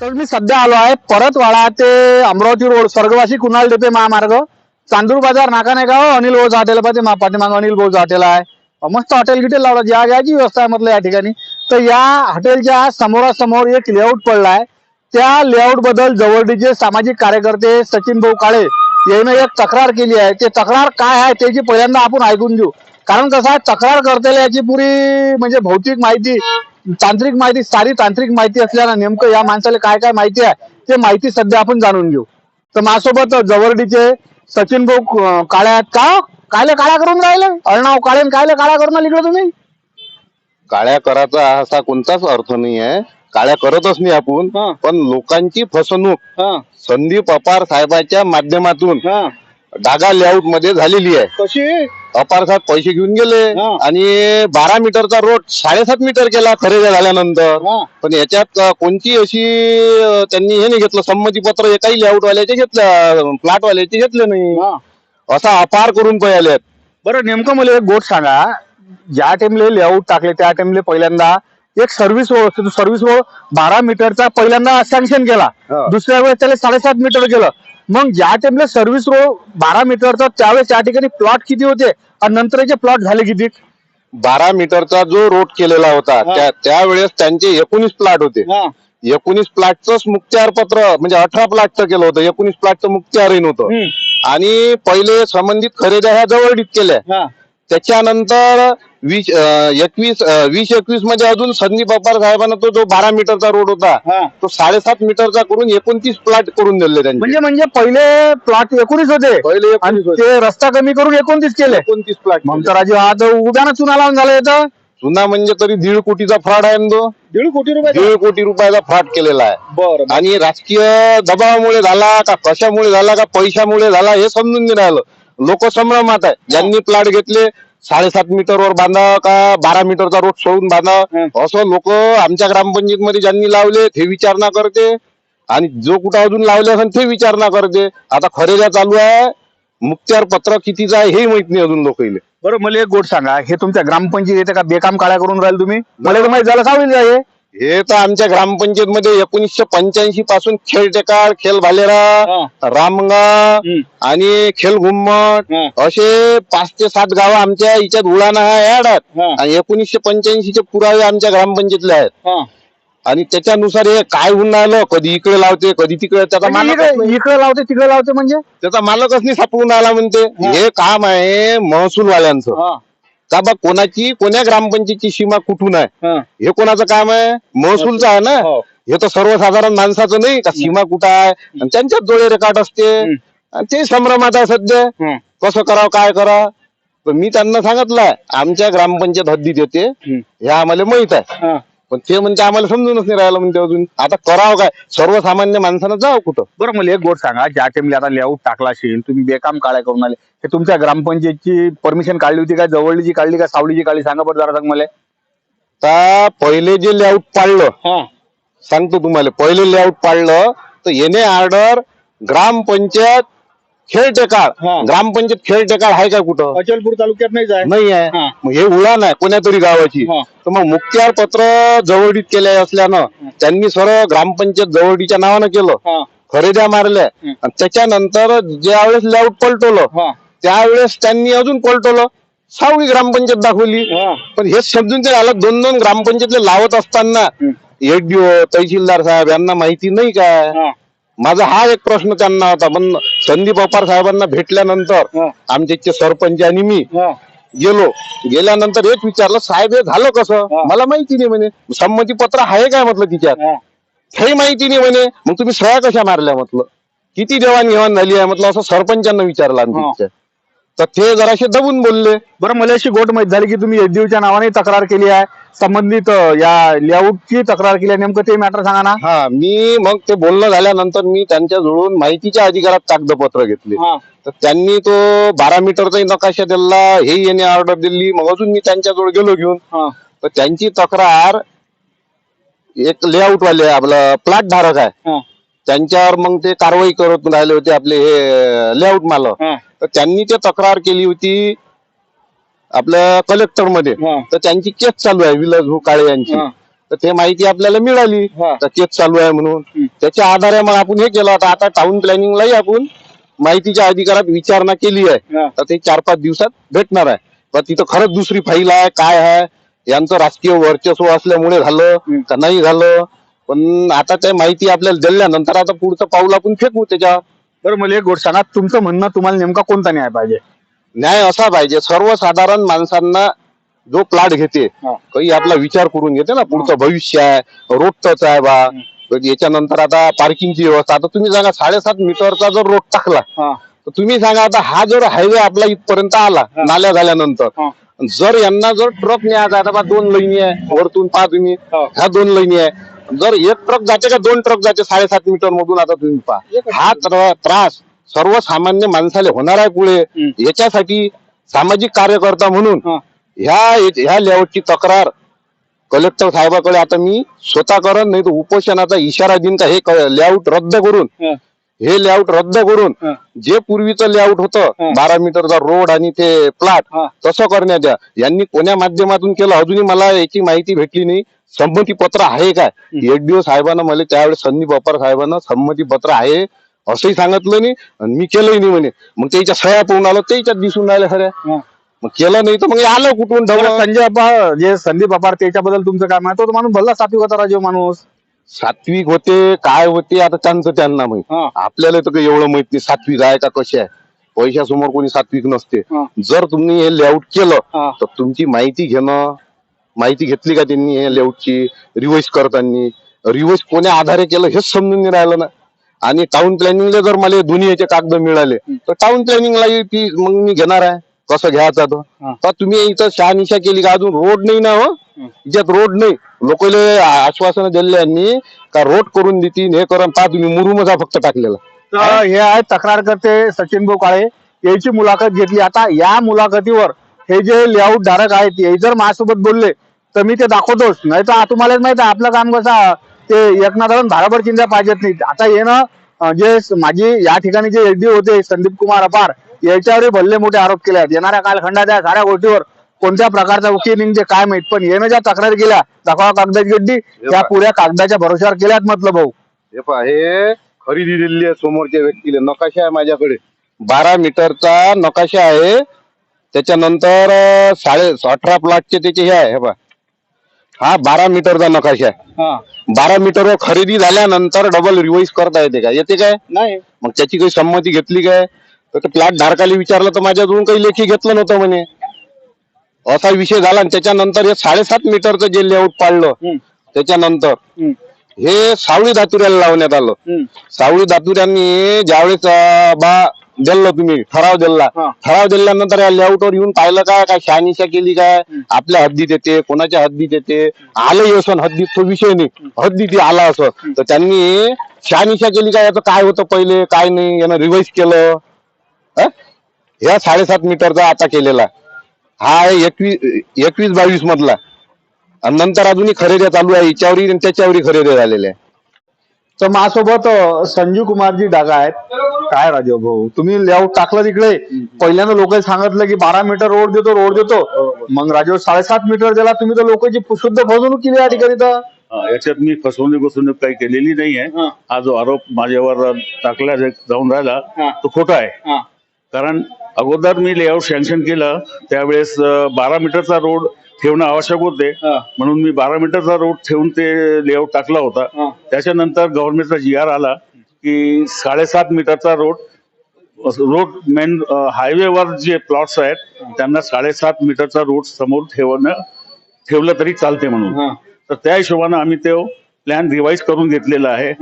तर मी सध्या आलो आहे परतवाडा ते अमरावती रोड स्वर्गवासी कुणाल डेपे महामार्ग. चांदूर बाजार नाका नाही का हो, अनिल भाऊ हॉटेल पाहिजे मा अनिल भाऊ हॉटेल आहे. मस्त हॉटेल गिटेल लावलं. ज्या ज्याची व्यवस्था आहे म्हटलं या ठिकाणी. तर या हॉटेलच्या समोरासमोर एक लेआउट पडलाय त्या लेआउटबद्दल जवळचे सामाजिक कार्यकर्ते सचिन भाऊ काळे यांनी एक तक्रार केली आहे. ते तक्रार काय आहे त्याची पहिल्यांदा आपण ऐकून घेऊ. कारण कसं आहे तक्रार करतेला याची पुरी म्हणजे भौतिक माहिती तांत्रिक माहिती सारी तांत्रिक माहिती असल्यानं नेमकं या माणसाला काय काय माहिती आहे ते माहिती सध्या आपण जाणून घेऊ. तर माझ्यासोबत जवळडीचे सचिन भाऊ अं, काळे आहेत का? कायले काळ्या करून राहिले? अर्णाव काळे कायले काळ्या करून लिहिलं तुम्ही? काळ्या कराचा असा कोणताच अर्थ नाही आहे. काळ्या करतच नाही आपण हा. पण लोकांची फसवणूक संदीप अपार साहेबाच्या माध्यमातून डागा लेआउटमध्ये झालेली आहे कशी अपार साहेब पैसे घेऊन गेले हा. आणि बारा मीटरचा रोड साडेसात मीटर केला खरेदी झाल्यानंतर हा. पण याच्यात अं, कोणती अशी अं, त्यांनी हे नाही घेतलं संमतीपत्र एकाही लेआउट वाल्याचे घेतलं प्लॉट वाल्याचे घेतले नाही हा. असा अपार करून पहिले बरं नेमकं मला एक गोष्ट सांगा ज्या टाइमले लेआउट टाकले त्या टाइमले पहिल्यांदा एक सर्व्हिस सर्व्हिस बारा मीटरचा पहिल्यांदा सँक्शन केला हा. दुसऱ्या वेळेस त्याला साडेसात मीटर केलं मग ज्या टाइमला सर्व्हिस रोड बारा मीटरचा त्यावेळेस त्या ठिकाणी प्लॉट किती होते? आणि नंतरचे प्लॉट झाले किती? बारा मीटरचा जो रोड केलेला होता. त्या त्यावेळेस त्यांचे एकोणीस प्लॉट होते. एकोणीस प्लॉटच मुक्त्यार पत्र म्हणजे अठरा प्लॉटचं केलं होतं. एकोणीस प्लॉटचं मुक्त्यारही नव्हतं आणि पहिले संबंधित खरेद्या ह्या जवळीत केल्या. त्याच्यानंतर वीस एकवीस वीस एकवीसमध्ये अजून संदीप अप्पार साहेबांना तो जो बारा मीटरचा रोड होता तो साडेसात मीटरचा करून एकोणतीस प्लॉट करून दिले त्यांनी. म्हणजे म्हणजे पहिले प्लॉट एकोणीस होते. पहिले आणि एकोणीस होते. ते रस्ता कमी करून एकोणतीस केले. एकोणतीस प्लॉट ममता राजू हा तर उद्यानं चुना लावून झालं येतं जुना म्हणजे तरी दीड कोटीचा फ्रॉड आहे ना तो. दीड कोटी रुपये दीड कोटी रुपयाचा फ्रॉड केलेला आहे. बरं आणि राजकीय दबावामुळे झाला का कशामुळे झाला का पैशामुळे झाला हे समजून नाही राहिलं. लोक संभ्रमात आहे ज्यांनी प्लॉट घेतले साडेसात मीटरवर बांधा का बारा मीटरचा रोड सोडून बांधा. असं लोक आमच्या ग्रामपंचायत मध्ये ज्यांनी लावले ते विचारणा करते. आणि जो कुठं अजून लावले असेल ते विचारणा करते. आता खरेद्या चालू आहे. मुक्त्यार पत्र कितीचं आहे हे माहीत नाही अजून लोकांना बरं मला एक गोष्ट सांगा. हे तुमच्या ग्रामपंचायत येते का बेकाम काळ्या करून राहील तुम्ही? मला तर माहीत झालं का होईल हे. हे तर आमच्या ग्रामपंचायत मध्ये एकोणीसशे पंच्याऐंशी पासून खेळ टेकाळ खेळ भालेरा रामगा. आणि खेळ घुम्मट. असे पाच ते सात गाव आमच्या याच्यात उडाणा हा ऍड आहेत हं. आणि एकोणीसशे पंच्याऐंशी चे पुरावे आमच्या ग्रामपंचायतले आहेत. आणि त्याच्यानुसार हे काय होऊन राहिलं कधी इकडे लावते कधी तिकडे त्याचा. म्हणजे इकडे लावते तिकडे लावते म्हणजे? त्याचा मालकच नाही सापडून आला म्हणते. हे. काम आहे महसूल वाल्यांचं का बा कोणाची कोण्या ग्रामपंचायतची सीमा कुठून आहे? हे. कोणाचं काम आहे? महसूलचं आहे ना? हो. हे तर सर्वसाधारण माणसाचं नाही का? सीमा कुठं आहे? आणि त्यांच्याच डोळे रेकॉर्ड असते. आणि ते संभ्रमात आहे सध्या. कसं करावं काय करावं? तर मी त्यांना सांगितलंय आमच्या ग्रामपंचायत हद्दीत येते. हे आम्हाला माहीत आहे. पण ते म्हणते आम्हाला समजूनच नाही राहिलं म्हणते अजून. आता करावं काय? सर्वसामान्य माणसानं जावं कुठं? बरं मला एक गोष्ट सांगा. ज्या टाइमला आता लेआउट टाकला असेल तुम्ही बेकाम काळ्या करून आले. हे तुमच्या ग्रामपंचायतची परमिशन काढली होती का? जवळची काढली का? सावलीची काढली? सांगा बरं जरा सांग मला. आता पहिले जे लेआउट पाडलं सांगतो तुम्हाला. पहिले लेआउट पाडलं तर येणे ऑर्डर ग्रामपंचायत खेळ टेकाळ. ग्रामपंचायत खेळ टेकाळ आहे का कुठं? अचलपूर तालुक्यात नाही जाय. नाही आहे. हा. मग हे उडाण आहे कोण्या तरी गावाची. हा. तर मग मुक्त्यार पत्र जवळीत केले असल्यानं त्यांनी सर्व ग्रामपंचायत जवळीच्या नावानं केलं. खरेद्या मारल्या. आणि त्याच्यानंतर ज्यावेळेस लेआउट पलटवलं त्यावेळेस त्यांनी अजून पलटवलं. सावळी ग्रामपंचायत दाखवली. पण हे समजून ते आलं दोन दोन ग्रामपंचायतले लावत असताना. एडीओ तहसीलदार साहेब यांना माहिती नाही काय? माझा हा एक प्रश्न त्यांना होता. पण संदीप अपार साहेबांना भेटल्यानंतर आमचे इथचे सरपंच आणि मी गेलो. गेल्यानंतर एक विचारलं साहेब हे झालं कसं. मला माहिती नाही म्हणे. संमती पत्र आहे काय? म्हटलं तिच्यात. हे. माहिती नाही म्हणे. मग तुम्ही सह्या कशा मारल्या? म्हटलं. किती देवाणघेवाण झाली आहे? म्हटलं. असं सरपंचांना विचारलं आमच्या हा. इथच्या. तर ते जराशे दबून बोलले. बरं मला अशी गोट माहीत झाली की तुम्ही एसडीओच्या नावाने तक्रार केली आहे. संबंधित या लेआउटची तक्रार केली आहे. नेमकं ते मॅटर सांगा ना. हा मी मग ते बोलणं झाल्यानंतर मी त्यांच्या जवळून माहितीच्या अधिकारात कागदपत्र घेतले. तर त्यांनी तो बारा मीटरचाही नकाशा दिला हे येणे ऑर्डर दिली. मग अजून मी त्यांच्याजवळ गेलो घेऊन. तर त्यांची तक्रार एक लेआउट वाले आपलं प्लॉट धारक आहे त्यांच्यावर मग ते कारवाई करत राहिले होते आपले हे लेआउट मालक. तर त्यांनी ते तक्रार केली होती आपल्या कलेक्टरमध्ये तर त्यांची केस चालू आहे विलास भाऊ काळे यांची. तर ते माहिती आपल्याला मिळाली. तर केस चालू आहे म्हणून. त्याच्या आधारे मग आपण हे केलं होतं. आता टाउन प्लॅनिंगलाही आपण माहितीच्या अधिकारात विचारणा केली आहे. तर ते चार पाच दिवसात भेटणार आहे. पण तिथं खरंच दुसरी फाईल आहे काय आहे? यांचं राजकीय वर्चस्व असल्यामुळे झालं. का नाही झालं? पण आता ते माहिती आपल्याला दिल्यानंतर आता पुढचं पाऊल आपण फेकू त्याच्यावर बरं मला एक गोष्ट सांगा तुमचं म्हणणं तुम्हाला नेमका कोणता न्याय पाहिजे न्याय असा पाहिजे सर्वसाधारण माणसांना जो प्लॉट घेते हा. काही आपला विचार करून घेते ना पुढचं भविष्य आहे रोड टच आहे बा याच्यानंतर आता पार्किंगची व्यवस्था आता तुम्ही सांगा साडेसात मीटरचा जर रोड टाकला हा तर तुम्ही सांगा आता हा जर हायवे आपला इथपर्यंत आला. नाल्या झाल्यानंतर हा. जर यांना जर ट्रक न्यायचा आता बा दोन लाईनी आहे वरतून पहा तुम्ही हा. ह्या दोन लाईनी आहे जर एक ट्रक जाते का दोन ट्रक जाते साडेसात मीटर मधून आता तुम्ही पहा हा त्र- त्रास सर्वसामान्य माणसाला होणार आहे पुढे. याच्यासाठी सामाजिक कार्यकर्ता म्हणून हा. ह्या ह्या लेआउटची तक्रार कलेक्टर साहेबाकडे आता मी स्वतः करण नाही तर उपोषणाचा इशारा देईन का हे लेआउट रद्द करून हा. हे लेआउट रद्द करून. जे पूर्वीचं लेआउट. होतं बारा मीटरचा रोड आणि ते प्लॉट. तसं करण्यात या. यांनी कोण्या माध्यमातून केलं? अजूनही मला याची माहिती भेटली नाही. संमती पत्र आहे काय? एक दिवस साहेबांना मला त्यावेळेस संदीप अप्पर साहेबांना संमती पत्र आहे असंही सांगितलं नाही आणि मी केलंही नाही म्हणे. मग त्याच्या सह्या पाहून आलो त्याच्यात दिसून राहिल्या खऱ्या हा. मग केलं नाही तर मग आलं कुठून? संजय अप्पा जे संदीप अपार त्याच्याबद्दल तुमचं काय माहिती तो माणूस भल्ला सात्विक होता राजीव माणूस. सात्विक होते काय होते आता त्यांचं त्यांना माहीत. हा. आपल्याला तर काही एवढं माहीत नाही सात्विक आहे का कसे आहे? पैशासमोर कोणी सात्विक नसते. हा. जर तुम्ही हे लेआउट केलं हा. तर तुमची माहिती घेणं माहिती घेतली का त्यांनी हे लेआउटची रिवाईज करताना. रिवाईज कोण्या आधारे केलं हेच समजून नाही राहिलं ना. आणि टाउन प्लॅनिंगला जर मला दोन्ही याचे कागद मिळाले तर टाउन प्लॅनिंगला ती मग मी घेणार आहे. कसं घ्यायचा तो हा. तर तुम्ही इथं शहानिशा केली का? अजून रोड नाही ना हो? ज्यात रोड नाही लोकले आश्वासन दिले यांनी का रोड करून देतील हे करून पहा तुम्ही मुरुमच फक्त टाकलेला. तर हे आहे तक्रार करते सचिन भाऊ काळे. याची मुलाखत घेतली. आता या मुलाखतीवर हे जे लेआउट धारक आहेत हे जर माझ्यासोबत बोलले तर मी ते दाखवतोच. नाही तर तुम्हाला माहीत आहे आपलं काम कसं ते एकनाथाला धाराभर चिंता पाहिजेत नाही. आता हे ना जे माझी या ठिकाणी जे एडी होते संदीप कुमार अपार याच्यावरही भल्ले मोठे आरोप केले आहेत. येणाऱ्या कालखंडात या साऱ्या गोष्टीवर कोणत्या प्रकारचा वकील निघते काय माहीत. पण येणं ज्या तक्रारी केल्या दाखवा कागदाची गड्डी त्या पुऱ्या कागदाच्या भरोश्यावर केल्यात म्हटलं भाऊ. हे पहा हे खरेदी दिलेली आहे समोरच्या व्यक्तीला. नकाशा आहे माझ्याकडे. बारा मीटरचा नकाशा आहे. त्याच्यानंतर अं, साडे अठरा प्लॉटचे त्याचे हे आहे हे पहा. हा बारा मीटरचा नकाशा आहे. बारा मीटरवर खरेदी झाल्यानंतर डबल रिवाईज करता येते का? येते काय? नाही. मग त्याची काही संमती घेतली काय? तर ते प्लॉट धारकाला विचारलं तर माझ्याजवळून काही लेखी घेतलं नव्हतं म्हणे. असा विषय झाला आणि त्याच्यानंतर हे साडेसात मीटरचं जे लेआउट पाडलं. त्याच्यानंतर. हे सावळी धातुऱ्याला लावण्यात आलं. सावळी दातुऱ्यांनी ज्यावेळेस बा दिलं तुम्ही ठराव दिला. ठराव दिल्यानंतर या लेआउटवर येऊन पाहिलं काय काय शहानिशा केली काय आपल्या हद्दीत येते कोणाच्या हद्दीत येते आलं असं हद्दीत तो विषय नाही हद्दीत आला असं तर त्यांनी शहानिशा केली काय याचं काय होतं पहिले काय नाही यानं रिवाईज केलं हं? ह्या साडेसात मीटरचा आता केलेला हा आहे एकवीस एकवीस बावीस मधला. आणि नंतर अजूनही खरेदी चालू आहे. याच्यावरही आणि त्याच्यावरही खरेदी झालेल्या आहे. तर माझ्यासोबत अं, संजीव कुमारजी डागा आहेत. काय राजीव भाऊ? तुम्ही लेआउट टाकलं तिकडे. पहिल्यांदा लोक सांगितलं की बारा मीटर रोड देतो रोड देतो. मग राजीव साडेसात मीटर दिला. तुम्ही तर लोकांची शुद्ध फसवणूक केली या ठिकाणी तर. हा, याच्यात मी फसवणूक फसवणूक काही केलेली नाहीये. हा. हा जो आरोप माझ्यावर टाकला जा- जाऊन राहिला हा. तो खोटा आहे. कारण अगोदर मी लेआउट सँक्शन केलं त्यावेळेस बारा मीटरचा रोड ठेवणं आवश्यक होते. म्हणून मी बारा मीटरचा रोड ठेवून ते लेआउट टाकला होता. त्याच्यानंतर गव्हर्नमेंटचा जी आर आला की साडेसात मीटरचा रोड रोड मेन हायवेवर जे प्लॉट्स आहेत त्यांना साडेसात मीटरचा रोड समोर ठेवणं ठेवलं तरी चालते म्हणून. तर त्या हिशोबानं आम्ही तो प्लॅन रिवाईज करून घेतलेला आहे.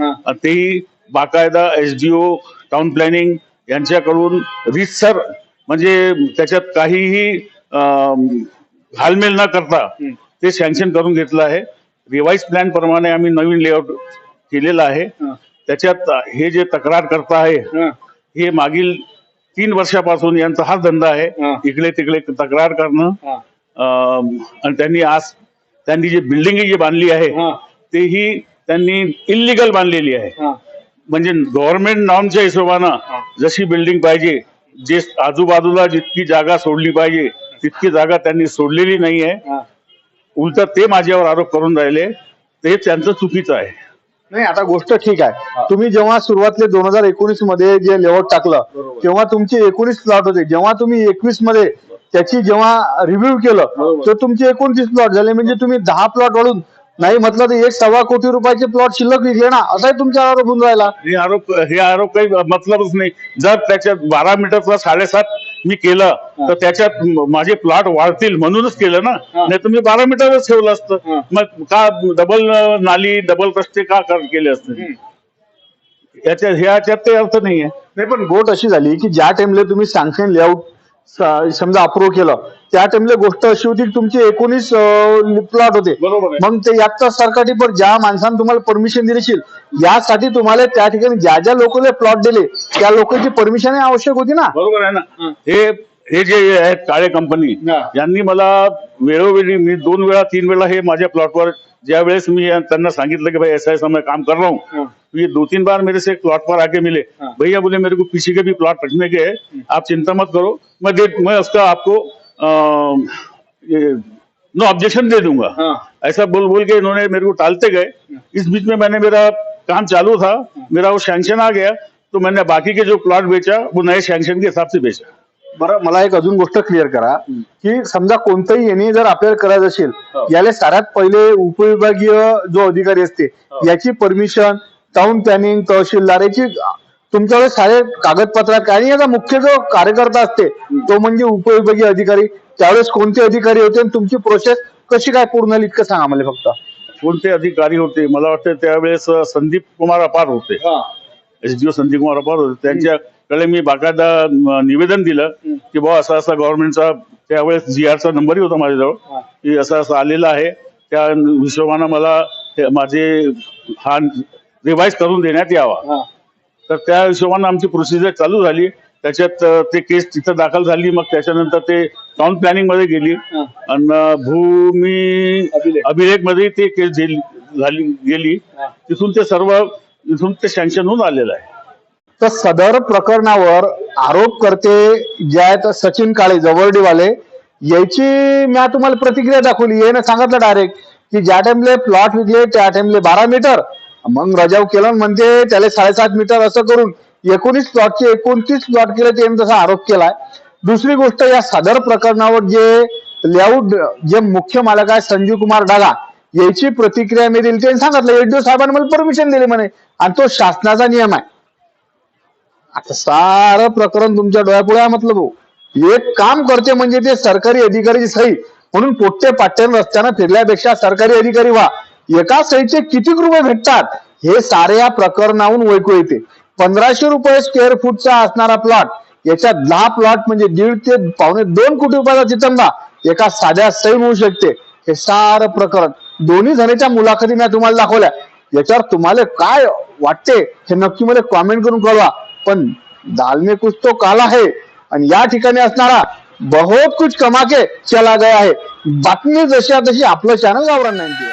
तेही बाकायदा एसडीओ टाउन प्लॅनिंग यांच्याकडून रितसर म्हणजे त्याच्यात काहीही अं, घालमेल न करता ते सँक्शन करून घेतलं आहे. रिवाईज प्लॅन प्रमाणे आम्ही नवीन लेआउट केलेलं आहे. त्याच्यात हे जे तक्रार करता आहे हे. मागील तीन वर्षापासून यांचा हा धंदा आहे. इकडे तिकडे तक्रार करणं. आणि त्यांनी आज त्यांनी जी बिल्डिंग जी बांधली आहे तेही त्यांनी इलिगल बांधलेली आहे. म्हणजे गव्हर्नमेंट नॉर्मच्या हिशोबानं जशी बिल्डिंग पाहिजे जे आजूबाजूला जितकी जागा सोडली पाहिजे तितकी जागा त्यांनी सोडलेली नाहीये. उलट ते माझ्यावर आरोप करून राहिले ते त्यांचं चुकीचं आहे. नाही आता गोष्ट ठीक आहे. तुम्ही जेव्हा सुरुवातले दोन हजार एकोणीसमध्ये जे लेआउट टाकलं तेव्हा तुमचे एकोणीस प्लॉट होते. जेव्हा तुम्ही एकवीसमध्ये त्याची जेव्हा रिव्ह्यू केलं तर तुमचे एकोणतीस प्लॉट झाले. म्हणजे तुम्ही दहा प्लॉट वाढून नाही म्हटलं तर एक सव्वा कोटी रुपयाचे प्लॉट शिल्लक विकले ना असाही तुमचा आरोप होऊन राहिला. हे आरोप हे आरोप काही मतलबच नाही. जर त्याच्यात बारा मीटरचा साडेसात मी केलं तर त्याच्यात म- माझे प्लॉट वाढतील म्हणूनच केलं ना. नाही तर मी बारा मीटरच ठेवलं असतं. मग का डबल नाली डबल रस्ते का कर- केले असते? याच्यात ह्याच्यात काही अर्थ नाहीये. नाही पण गोट अशी झाली की ज्या टाइमला तुम्ही सँक्शन लेआउट समजा अप्रूव्ह केलं. त्या टाइमला गोष्ट अशी होती की तुमचे एकोणीस प्लॉट होते. मग ते याच्या सरकारी पण ज्या माणसानं तुम्हाला परमिशन दिलीशील यासाठी तुम्हाला त्या ठिकाणी ज्या ज्या लोकांना प्लॉट दिले त्या लोकांची परमिशन आवश्यक होती ना? बरोबर आहे ना. हे हे जे आहेत काळे कंपनी हा. यांनी मला वेळोवेळी मी दोन वेळा तीन वेळा हे माझ्या प्लॉटवर ज्या वेळेस मी त्यांना सांगितलं कि भाई ऐसा ऐसा मैं काम कर रहा हूँ. ये दो तीन बार मेरे से एक प्लॉट पर आके मिले. भैया बोले मेरे को किसी के भी प्लॉट रखने के हैं आप चिंता मत करो मैं दे मैं उसका आपको नो ऑब्जेक्शन दे दूँगा। ऐसा बोल बोल के इन्होंने मेरे को टालते गए। इस बीच में मैंने मेरा काम चालू था मेरा वो सैंक्शन आ गया तो मैंने बाकी के जो प्लॉट बेचा वो नए सैंक्शन के हिसाब से बेचा। बरं मला एक अजून गोष्ट क्लिअर करा की समजा कोणतंही यांनी जर आपल्याला करायचं असेल याला साऱ्यात पहिले उपविभागीय जो अधिकारी असते याची परमिशन टाउन प्लॅनिंग तहसीलदार याची तुमच्याकडे सारे कागदपत्र आणि याचा मुख्य जो कार्यकर्ता असते तो म्हणजे उपविभागीय अधिकारी. त्यावेळेस कोणते अधिकारी होते आणि तुमची प्रोसेस कशी काय पूर्ण झाली इतकं सांगा मला फक्त. कोणते अधिकारी होते? मला वाटतं त्यावेळेस संदीप कुमार अपार होते. एसडीओ संदीप कुमार अपार होते. त्यांच्याकडे मी बाकायदा निवेदन दिलं की बाबा असा असा गव्हर्नमेंटचा त्यावेळेस जी आरचा नंबरही होता माझ्याजवळ. की असं असं आलेलं आहे. त्या हिशोबानं मला माझे हा रिवाईज करून देण्यात यावा. तर त्या हिशोबानं आमची प्रोसिजर चालू झाली. त्याच्यात ते केस तिथं दाखल झाली. मग त्याच्यानंतर ते टाउन प्लॅनिंगमध्ये गेली. आणि भूमी अभिलेख. मध्ये ते केस झेल- गेली. तिथून ते सर्व इथून ते सँक्शन होऊन आलेलं आहे. तर सदर प्रकरणावर आरोप करते जे आहेत सचिन काळे जवळडीवाले याची मी तुम्हाला प्रतिक्रिया दाखवली. येणं सांगितलं डायरेक्ट की ज्या टाइमले प्लॉट विकले त्या टाइमले बारा मीटर मग रजाव केलं म्हणजे म्हणते त्याला साडेसात मीटर असं करून एकोणीस प्लॉटचे एकोणतीस प्लॉट केले त्याने तसा आरोप केलाय. दुसरी गोष्ट या सदर प्रकरणावर जे लेआउट जे मुख्य मालक आहे संजीव कुमार डागा याची प्रतिक्रिया मी दिली. त्यांनी सांगितलं एडीओ साहेबांनी मला परमिशन दिली म्हणे. आणि तो शासनाचा नियम आहे. आता सारं प्रकरण तुमच्या डोळ्यापुढे आहे म्हटलं भाऊ. एक काम करते म्हणजे ते सरकारी अधिकारीची सही. म्हणून पोट्टे पाट्यान रस्त्यानं फिरल्यापेक्षा सरकारी अधिकारी व्हा. एका सहीचे किती रुपये भेटतात? हे सारे या प्रकरणाहून ओळखू येते. पंधराशे रुपये स्क्वेअर फूटचा असणारा प्लॉट याच्यात दहा प्लॉट म्हणजे दीड ते पावणे दोन कोटी रुपयाचा चितंबा एका साध्या सही होऊ शकते. हे सारं प्रकरण. दोन्ही जणीच्या मुलाखती मी तुम्हाला दाखवल्या. याच्यावर तुम्हाला काय वाटते हे नक्की मला कॉमेंट करून कळवा. पण दाल में कुछ तो काला है आणि या ठिकाणी असणारा बहुत कुछ कमाके चला गया आहे बातमी जशी तशी आपलं चॅनल गावरान नाही.